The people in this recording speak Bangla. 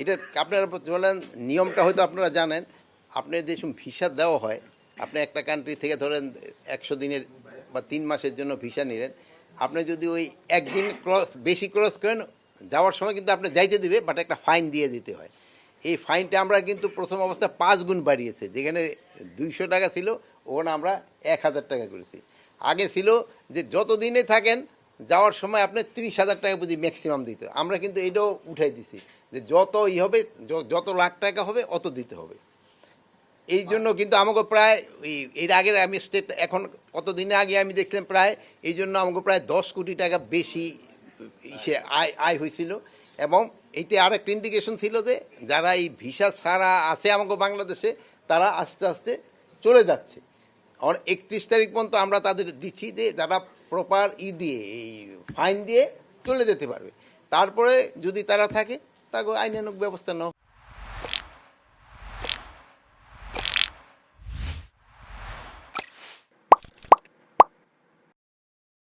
এটা আপনারা বলেন, নিয়মটা হয়তো আপনারা জানেন, আপনার যে ভিসা দেওয়া হয়, আপনি একটা কান্ট্রি থেকে ধরেন একশো দিনের বা তিন মাসের জন্য ভিসা নিলেন, আপনি যদি ওই একদিন ক্রস, বেশি ক্রস করেন, যাওয়ার সময় কিন্তু আপনি যাইতে দিবে বাট একটা ফাইন দিয়ে দিতে হয়। এই ফাইনটা আমরা কিন্তু প্রথম অবস্থায় পাঁচ গুণ বাড়িয়েছে, যেখানে দুইশো টাকা ছিল, ওখানে আমরা এক হাজার টাকা করেছি। আগে ছিল যে যত দিনে থাকেন যাওয়ার সময় আপনি তিরিশ হাজার টাকা বুঝি ম্যাক্সিমাম দিতে আমরা কিন্তু এটাও উঠাই দিছি যে যত ই হবে যত লাখ টাকা হবে, অত দিতে হবে। এই জন্য কিন্তু আমাকে প্রায় এর আগের আমি স্টেট এখন কত দিনে আগে আমি দেখলাম প্রায়, এই জন্য আমাকে প্রায় দশ কোটি টাকা বেশি সে আয় আয় হয়েছিল। এবং এইতে আর একটা ইন্ডিকেশন ছিল যে, যারা এই ভিসা ছাড়া আছে আমাকে বাংলাদেশে, তারা আস্তে আস্তে চলে যাচ্ছে। আর একত্রিশ তারিখ পর্যন্ত আমরা তাদের দিচ্ছি যে তারা প্রপার ই দিয়ে এই ফাইন দিয়ে চলে যেতে পারবে তারপরে যদি তারা থাকে তাকে আইনানুক ব্যবস্থা নেওয়া